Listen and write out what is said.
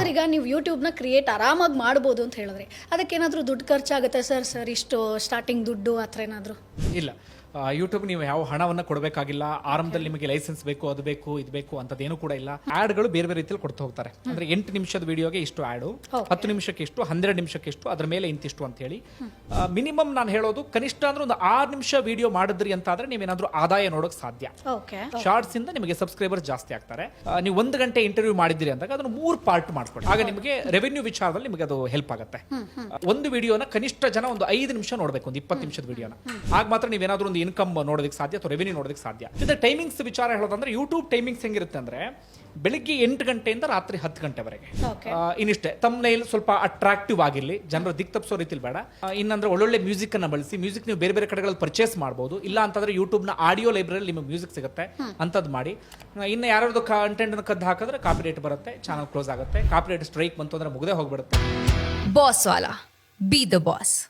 Sir, ಈಗ ನೀವು ಯೂಟ್ಯೂಬ್ನ create ಆರಾಮಾಗಿ ಮಾಡ್ಬೋದು ಅಂತ ಹೇಳಿದ್ರಿ ಅದಕ್ಕೇನಾದರೂ ದುಡ್ಡು ಖರ್ಚಾಗುತ್ತೆ ಸರ್? ಸರ್, ಇಷ್ಟು ಸ್ಟಾರ್ಟಿಂಗ್ ದುಡ್ಡು ಆ ಥರ ಏನಾದರೂ? ಇಲ್ಲ. ಯೂಟ್ಯೂಬ್ ನೀವು ಯಾವ ಹಣವನ್ನ ಕೊಡಬೇಕಾಗಿಲ್ಲ ಆರಂಭದಲ್ಲಿ ನಿಮಗೆ ಲೈಸೆನ್ಸ್ ಬೇಕು ಅದು ಬೇಕು ಇದು ಬೇಕು ಅಂತದೇನು ಕೂಡ ಇಲ್ಲ. ಆಡ್ಗಳು ಬೇರೆ ಬೇರೆ ರೀತಿಯಲ್ಲಿ ಕೊಡ್ತಾ ಹೋಗ್ತಾರೆ. ಅಂದ್ರೆ ಎಂಟು ನಿಮಿಷದ ವಿಡಿಯೋಗೆ ಇಷ್ಟು ಆಡು ಹತ್ತು ನಿಮಿಷಕ್ಕೆ ಇಷ್ಟು ಹನ್ನೆರಡು ನಿಮಿಷಕ್ಕೆ ಇಷ್ಟು ಅದ್ರ ಮೇಲೆ ಇಂತಿಷ್ಟು ಅಂತ ಹೇಳಿ. ಮಿನಿಮಮ್ ನಾನು ಹೇಳೋದು ಕನಿಷ್ಠ ಅಂದ್ರೆ ಒಂದು ಆರು ನಿಮಿಷ ವಿಡಿಯೋ ಮಾಡಿದ್ರಿ ಅಂತ ಆದ್ರೆ ನೀವೇನಾದ್ರೂ ಆದಾಯ ನೋಡೋಕೆ ಸಾಧ್ಯ. ಶಾರ್ಟ್ಸ್ ಇಂದ ನಿಮಗೆ ಸಬ್ಸ್ಕ್ರೈಬರ್ ಜಾಸ್ತಿ ಆಗ್ತಾರೆ. ನೀವು ಒಂದು ಗಂಟೆ ಇಂಟರ್ವ್ಯೂ ಮಾಡಿದ್ರಿ ಅಂದಾಗ ಅದನ್ನು ಮೂರು ಪಾರ್ಟ್ ಮಾಡ್ಕೊಳ್ಳಿ. ಆಗ ನಿಮಗೆ ರೆವೆನ್ಯೂ ವಿಚಾರದಲ್ಲಿ ನಿಮಗೆ ಅದು ಹೆಲ್ಪ್ ಆಗುತ್ತೆ. ಒಂದು ವಿಡಿಯೋನ ಕನಿಷ್ಠ ಜನ ಒಂದು ಐದು ನಿಮಿಷ ನೋಡಬೇಕು ಒಂದು ಇಪ್ಪತ್ತು ನಿಮಿಷದ ವಿಡಿಯೋನ ಆಗ ಮಾತ್ರ ನೀವೇನಾದ್ರೂ ಒಂದು ಇನ್ಕಮ್ ನೋಡೋದಕ್ಕೆ ಸಾಧ್ಯ ಅಥವಾ ರೆವೆನ್ಯೂ ನೋಡೋದಕ್ಕೆ ಸಾಧ್ಯ? ಇದು ಟೈಮಿಂಗ್ಸ್ ವಿಚಾರ ಹೇಳೋದಂದ್ರೆ ಯೂಟ್ಯೂಬ್ ಟೈಮಿಂಗ್ಸ್ ಹೆಂಗಿರುತ್ತೆ ಅಂದ್ರೆ ಬೆಳಿಗ್ಗೆ ಎಂಟು ಗಂಟೆಯಿಂದ ರಾತ್ರಿ ಹತ್ತು ಗಂಟೆವರೆಗೆ. ಇನ್ನಿಷ್ಟೇ. ತಮ್ಮನೇಲಿ ಸ್ವಲ್ಪ ಅಟ್ರಾಕ್ಟಿವ್ ಆಗಿರಲಿ. ಜನರು ದಿಕ್ ತಪ್ಪಿಸೋ ರೀತಿಲಿ ಬೇಡ. ಇನ್ನಂದ್ರೆ ಒಳ್ಳೊಳ್ಳೆ ಮ್ಯೂಸಿಕ್ ಅನ್ನ ಬಳಸಿ ಮ್ಯೂಸಿಕ್ ನೀವು ಬೇರೆ ಬೇರೆ ಕಡೆಗಳಲ್ಲಿ ಪರ್ಚೇಸ್ ಮಾಡಬಹುದು ಇಲ್ಲ ಅಂತಂದ್ರೆ ಯೂಟ್ಯೂಬ್ನ ಆಡಿಯೋ ಲೈಬ್ರರಿ ನಿಮಗೆ ಮ್ಯೂಸಿಕ್ ಸಿಗುತ್ತೆ. ಅಂತದ್ ಮಾಡಿ. ಇನ್ನು ಯಾರ್ಯಾರ್ದು ಕಂಟೆಂಟ್ ಕದ್ದು ಹಾಕಿದ್ರೆ ಕಾಪಿ ರೇಟ್ ಬರುತ್ತೆ ಚಾನಲ್ ಕ್ಲೋಸ್ ಆಗುತ್ತೆ. ಕಾಪಿ ರೇಟ್ ಸ್ಟ್ರೈಕ್ ಬಂತು ಅಂದ್ರೆ ಮುಗದೆ ಹೋಗ್ಬಿಡುತ್ತೆ. ಬಾಸ್ ವಾಲಾ ಬಿ ದ boss.